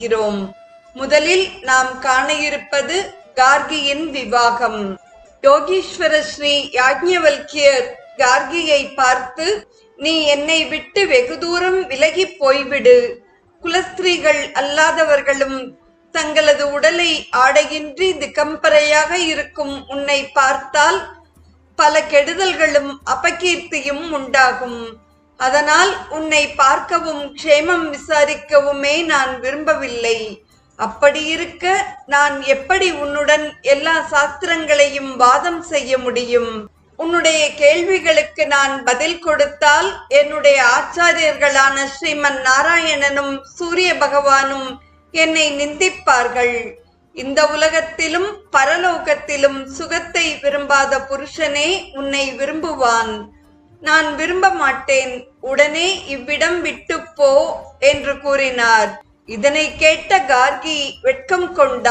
இருக்கிறோம் முதலில் நாம் காண இருப்பது கார்கியின் விவாகம். யோகீஸ்வர ஸ்ரீ யாஜ்ஞவல்கியர் கார்கியை பார்த்து நீ என்னை விட்டு வெகு தூரம் விலகி போய்விடு. குலஸ்திரீகள் அல்லாதவர்களும் தங்களது உடலை ஆடையின்றி திகம்பரையாக இருக்கும் உன்னை பார்த்தால் பல கெடுதல்களும் அபகீர்த்தியும் உண்டாகும். அதனால் உன்னை பார்க்கவும் க்ஷேமம் விசாரிக்கவுமே நான் விரும்பவில்லை. அப்படி இருக்க நான் எப்படி உன்னுடன் எல்லா சாஸ்திரங்களையும் வாதம் செய்ய முடியும்? உன்னுடைய கேள்விகளுக்கு நான் பதில் கொடுத்தால் என்னுடைய ஆச்சாரியர்களான ஸ்ரீமன் நாராயணனும் சூரிய பகவானும் என்னை நிந்திப்பார்கள். இந்த உலகத்திலும் பரலோகத்திலும் சுகத்தை விரும்பாத புருஷனே உன்னை விரும்புவான். நான் விரும்ப மாட்டேன் உடனே இவ்விடம் விட்டு போ என்று கூறினார். இதனை கேட்ட கார்கி வெட்கம் கொண்டார்